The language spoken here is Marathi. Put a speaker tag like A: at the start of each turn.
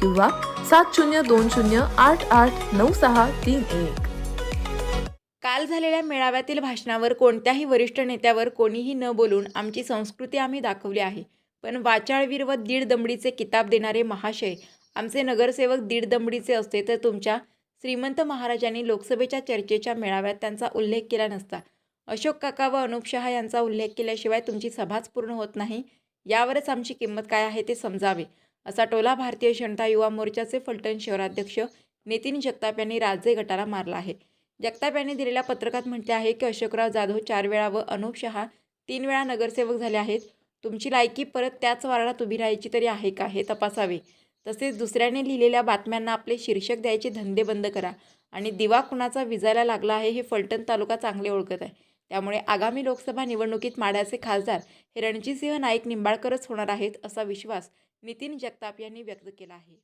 A: किंवा सात शून्य दोन शून्य आठ आठ नऊ सहा तीन एक.
B: काल झालेल्या मेळाव्यातील भाषणावर कोणत्याही वरिष्ठ नेत्यावर कोणीही न बोलून आमची संस्कृती आम्ही दाखवली आहे. पण वाचाळवीर व दीड दमडीचे किताब देणारे महाशय आमचे नगरसेवक दीड दमडीचे असते तर तुमच्या श्रीमंत महाराजांनी लोकसभेच्या चर्चेच्या मेळाव्यात त्यांचा उल्लेख केला नसता. अशोक काका व अनुप शहा यांचा उल्लेख केल्याशिवाय तुमची सभाच पूर्ण होत नाही. यावरच आमची किंमत काय आहे ते समजावे. असा टोला भारतीय जनता युवा मोर्चाचे फलटण शहराध्यक्ष नितीन जगताप यांनी राजे गटाला मारला आहे. जगताप यांनी दिलेल्या पत्रकात म्हटले आहे की अशोकराव जाधव चार वेळा व अनुप शहा तीन वेळा नगरसेवक झाले आहेत. तुमची लायकी परत त्याच वारणात उभी राहायची तरी आहे का हे तपासावे. तसेच दुसऱ्याने लिहिलेल्या बातम्यांना आपले शीर्षक द्यायचे धंदे बंद करा आणि दिवा कुणाचा विजायला लागला आहे हे फलटण तालुका चांगले ओळखत आहे. त्यामुळे आगामी लोकसभा निवडणुकीत माढ्याचे खासदार हे रणजितसिंह नाईक निंबाळकरच होणार आहेत असा विश्वास नितीन जगताप यांनी व्यक्त केला आहे.